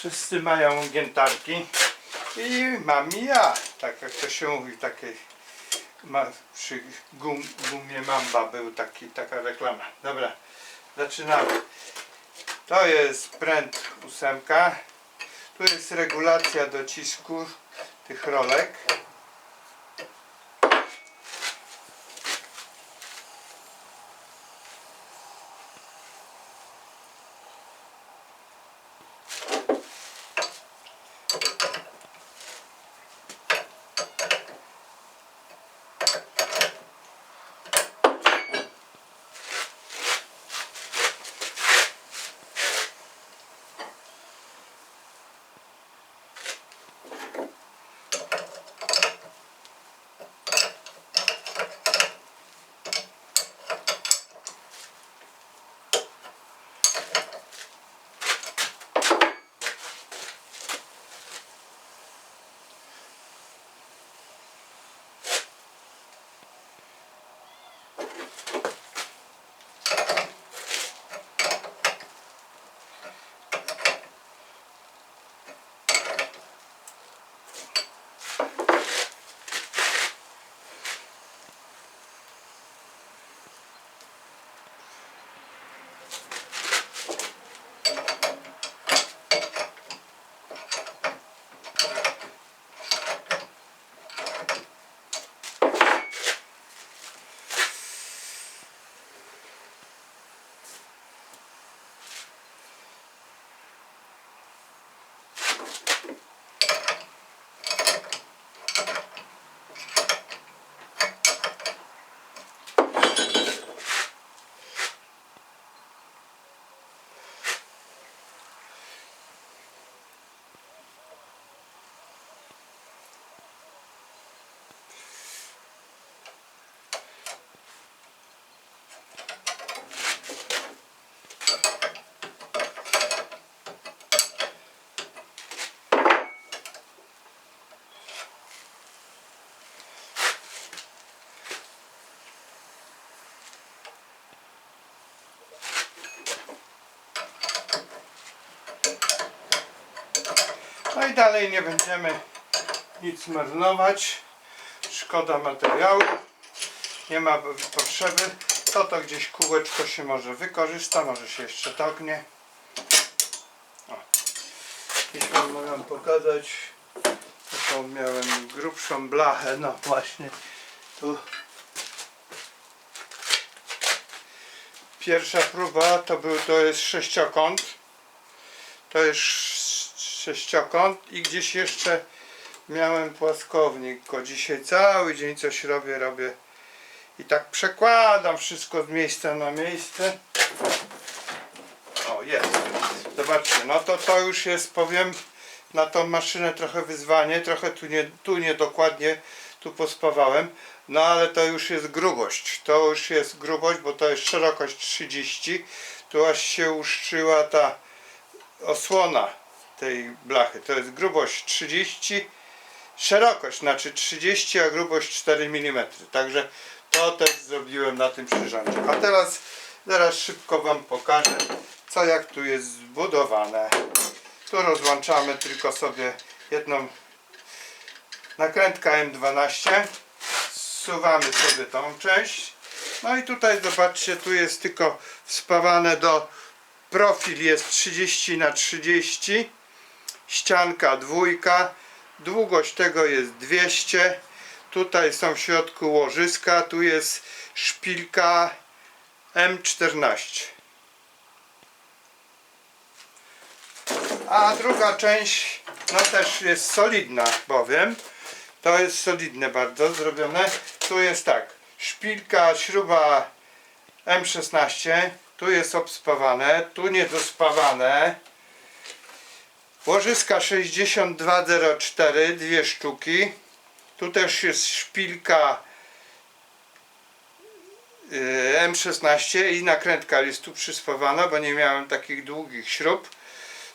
Wszyscy mają giętarki i mam i ja, tak jak to się mówi, takiej ma, przy gum, gumie Mamba był taki, taka reklama. Dobra, zaczynamy. To jest pręt ósemka. Tu jest regulacja docisku tych rolek. No i dalej nie będziemy nic marnować. Szkoda materiału. Nie ma potrzeby. To to gdzieś kółeczko się może wykorzysta, może się jeszcze dognie. O. Jeśli mogę wam pokazać, taką miałem grubszą blachę, no właśnie tu. Pierwsza próba to był, to jest sześciokąt. To jest sześciokąt i gdzieś jeszcze miałem płaskownik, bo dzisiaj cały dzień coś robię, robię i tak przekładam wszystko z miejsca na miejsce. O, jest. Zobaczcie, no to to już jest, powiem, na tą maszynę trochę wyzwanie, trochę tu nie, tu niedokładnie, tu pospawałem, no ale to już jest grubość, to już jest grubość, bo to jest szerokość 30, tu aż się uszczyła ta osłona tej blachy, to jest grubość 30, szerokość znaczy 30, a grubość 4 mm. Także to też zrobiłem na tym przyrządzie. A teraz zaraz szybko Wam pokażę, co jak tu jest zbudowane. Tu rozłączamy tylko sobie jedną nakrętkę M12. Zsuwamy sobie tą część. No i tutaj zobaczcie, tu jest tylko wspawane do profil jest 30 na 30 ścianka dwójka. Długość tego jest 200 tutaj są w środku łożyska tu jest szpilka M14 a druga część no też jest solidna bowiem. To jest solidne bardzo zrobione. Tu jest tak szpilka śruba M16 tu jest obspawane tu niedospawane Łożyska 6204, dwie sztuki. Tu też jest szpilka y, M16 i nakrętka jest tu przyspawana, bo nie miałem takich długich śrub.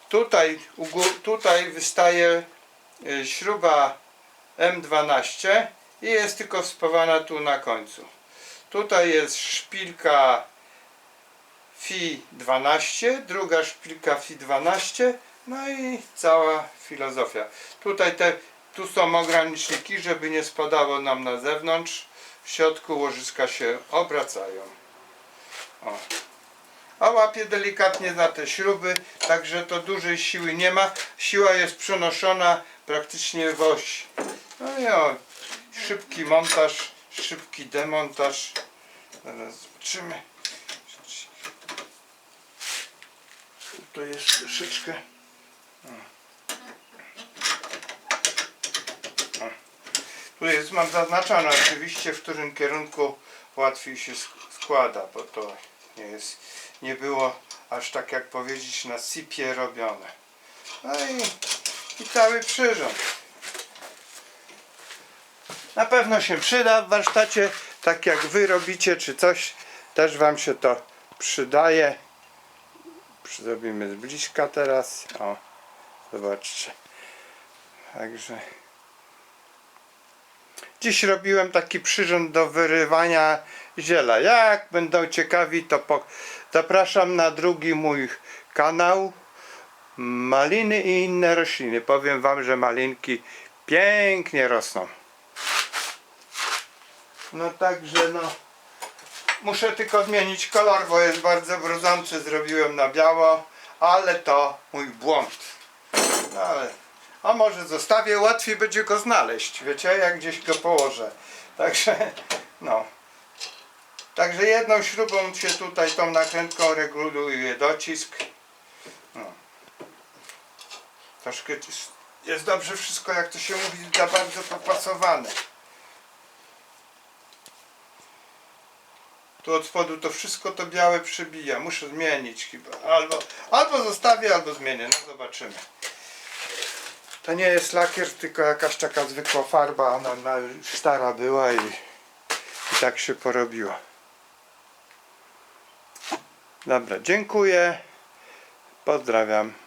Tutaj, tutaj wystaje y, śruba M12 i jest tylko wspawana tu na końcu. Tutaj jest szpilka FI 12, druga szpilka FI 12, No i cała filozofia. Tutaj te, tu są ograniczniki, żeby nie spadało nam na zewnątrz. W środku łożyska się obracają. O. A łapie delikatnie za te śruby, także to dużej siły nie ma. Siła jest przenoszona praktycznie w osi. No i o, szybki montaż, szybki demontaż. Zaraz zobaczymy. Tu jest troszeczkę. Tu jest, mam zaznaczone oczywiście, w którym kierunku łatwiej się sk- składa, bo to nie jest, nie było aż tak jak powiedzieć na sipie robione. No i, i cały przyrząd. Na pewno się przyda w warsztacie, tak jak wy robicie czy coś, też wam się to przydaje. Zrobimy z bliska teraz. O, zobaczcie. Także dziś robiłem taki przyrząd do wyrywania ziela. Jak będą ciekawi, to po... zapraszam na drugi mój kanał. Maliny i inne rośliny. Powiem wam, że malinki pięknie rosną. No także no. Muszę tylko zmienić kolor, bo jest bardzo brudzący. Zrobiłem na biało, ale to mój błąd. No ale, a może zostawię, łatwiej będzie go znaleźć, wiecie, jak gdzieś go położę. Także, no. Także jedną śrubą się tutaj tą nakrętką reguluje docisk. No. Troszkę jest- dobrze wszystko, jak to się mówi, za bardzo popasowane. Tu od spodu to wszystko to białe przybija. Muszę zmienić chyba. Albo, albo zostawię, albo zmienię. No zobaczymy. To nie jest lakier, tylko jakaś taka zwykła farba. Ona, ona już stara była i, i tak się porobiło. Dobra, dziękuję. Pozdrawiam.